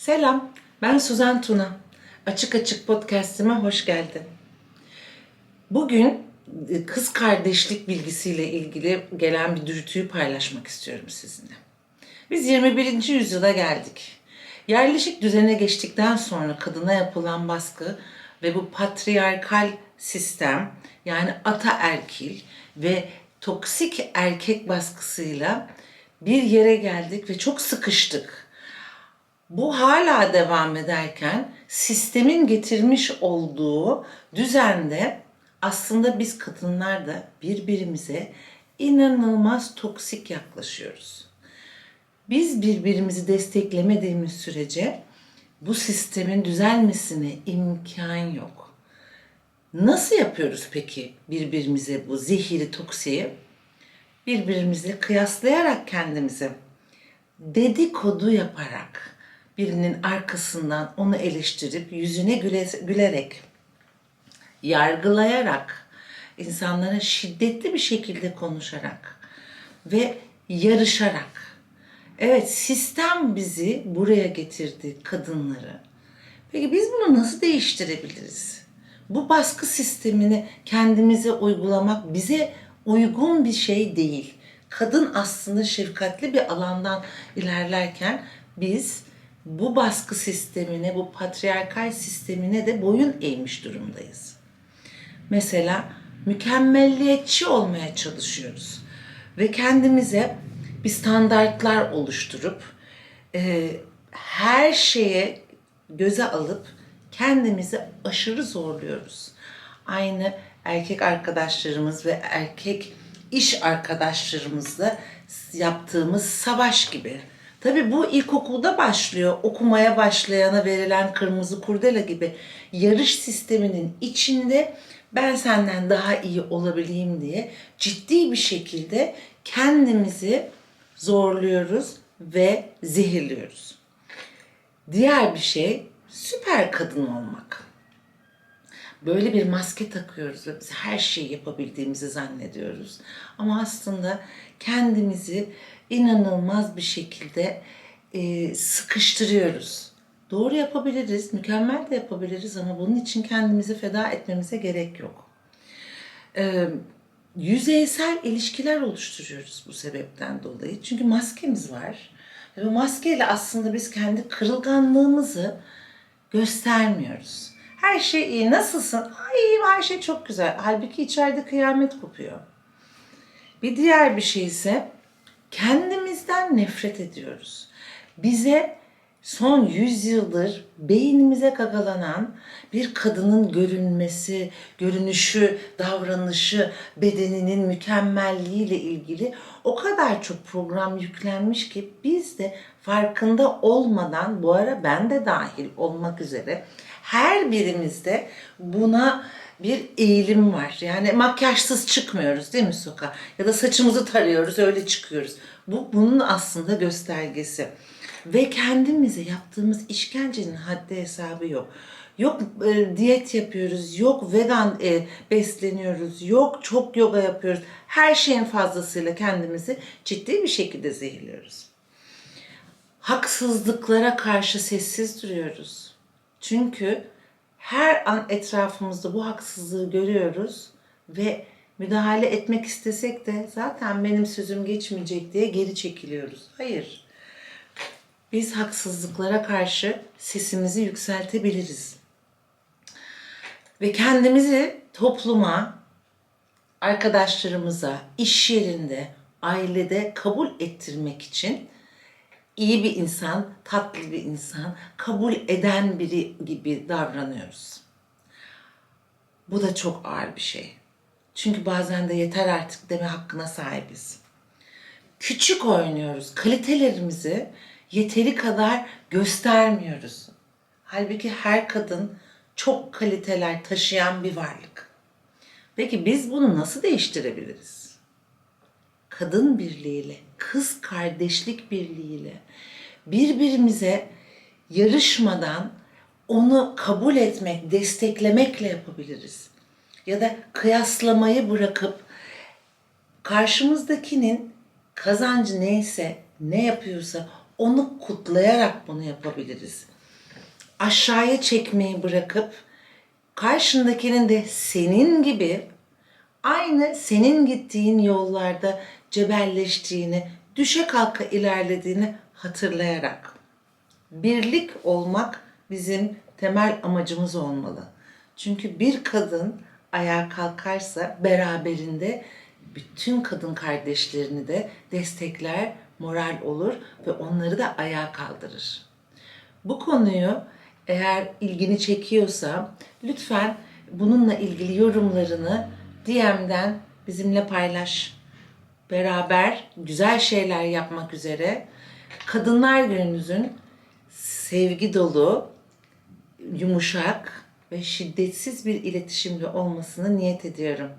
Selam, ben Suzan Tuna. Açık Açık Podcast'ime hoş geldin. Bugün e, kız kardeşlik bilgisiyle ilgili gelen bir dürtüyü paylaşmak istiyorum sizinle. Biz 21. yüzyıla geldik. Yerleşik düzene geçtikten sonra kadına yapılan baskı ve bu patriarkal sistem yani ataerkil ve toksik erkek baskısıyla bir yere geldik ve çok sıkıştık. Bu hala devam ederken sistemin getirmiş olduğu düzende aslında biz kadınlar da birbirimize inanılmaz toksik yaklaşıyoruz. Biz birbirimizi desteklemediğimiz sürece bu sistemin düzelmesine imkan yok. Nasıl yapıyoruz peki birbirimize bu zehiri toksiği? Birbirimizle kıyaslayarak kendimizi dedikodu yaparak birinin arkasından onu eleştirip yüzüne güle, gülerek yargılayarak insanlara şiddetli bir şekilde konuşarak ve yarışarak evet sistem bizi buraya getirdi kadınları. Peki biz bunu nasıl değiştirebiliriz? Bu baskı sistemini kendimize uygulamak bize uygun bir şey değil. Kadın aslında şefkatli bir alandan ilerlerken biz bu baskı sistemine, bu patriarkal sistemine de boyun eğmiş durumdayız. Mesela mükemmelliyetçi olmaya çalışıyoruz ve kendimize bir standartlar oluşturup e, her şeye göze alıp kendimizi aşırı zorluyoruz. Aynı erkek arkadaşlarımız ve erkek iş arkadaşlarımızla yaptığımız savaş gibi. Tabii bu ilkokulda başlıyor. Okumaya başlayana verilen kırmızı kurdele gibi yarış sisteminin içinde ben senden daha iyi olabileyim diye ciddi bir şekilde kendimizi zorluyoruz ve zehirliyoruz. Diğer bir şey süper kadın olmak. Böyle bir maske takıyoruz ve biz her şeyi yapabildiğimizi zannediyoruz. Ama aslında kendimizi inanılmaz bir şekilde e, sıkıştırıyoruz. Doğru yapabiliriz, mükemmel de yapabiliriz ama bunun için kendimizi feda etmemize gerek yok. E, yüzeysel ilişkiler oluşturuyoruz bu sebepten dolayı. Çünkü maskemiz var. Ve maskeyle aslında biz kendi kırılganlığımızı göstermiyoruz. Her şey iyi. Nasılsın? Ay her şey çok güzel. Halbuki içeride kıyamet kopuyor. Bir diğer bir şey ise kendimizden nefret ediyoruz. Bize son 100 yıldır beynimize gagalanan bir kadının görünmesi, görünüşü, davranışı, bedeninin mükemmelliğiyle ilgili o kadar çok program yüklenmiş ki biz de farkında olmadan bu ara ben de dahil olmak üzere her birimizde buna bir eğilim var. Yani makyajsız çıkmıyoruz değil mi sokağa? Ya da saçımızı tarıyoruz öyle çıkıyoruz. Bu bunun aslında göstergesi. Ve kendimize yaptığımız işkencenin haddi hesabı yok. Yok e, diyet yapıyoruz, yok vegan e, besleniyoruz, yok çok yoga yapıyoruz. Her şeyin fazlasıyla kendimizi ciddi bir şekilde zehirliyoruz. Haksızlıklara karşı sessiz duruyoruz. Çünkü her an etrafımızda bu haksızlığı görüyoruz ve müdahale etmek istesek de zaten benim sözüm geçmeyecek diye geri çekiliyoruz. Hayır. Biz haksızlıklara karşı sesimizi yükseltebiliriz. Ve kendimizi topluma, arkadaşlarımıza, iş yerinde, ailede kabul ettirmek için iyi bir insan, tatlı bir insan, kabul eden biri gibi davranıyoruz. Bu da çok ağır bir şey. Çünkü bazen de yeter artık deme hakkına sahibiz. Küçük oynuyoruz. Kalitelerimizi yeteri kadar göstermiyoruz. Halbuki her kadın çok kaliteler taşıyan bir varlık. Peki biz bunu nasıl değiştirebiliriz? Kadın birliğiyle, kız kardeşlik birliğiyle birbirimize yarışmadan onu kabul etmek, desteklemekle yapabiliriz. Ya da kıyaslamayı bırakıp karşımızdakinin kazancı neyse, ne yapıyorsa onu kutlayarak bunu yapabiliriz. Aşağıya çekmeyi bırakıp karşındakinin de senin gibi aynı senin gittiğin yollarda cebelleştiğini, düşe kalka ilerlediğini hatırlayarak birlik olmak bizim temel amacımız olmalı. Çünkü bir kadın ayağa kalkarsa beraberinde bütün kadın kardeşlerini de destekler, moral olur ve onları da ayağa kaldırır. Bu konuyu eğer ilgini çekiyorsa lütfen bununla ilgili yorumlarını DM'den bizimle paylaş. Beraber güzel şeyler yapmak üzere Kadınlar Günümüzün sevgi dolu, yumuşak ve şiddetsiz bir iletişimde olmasını niyet ediyorum.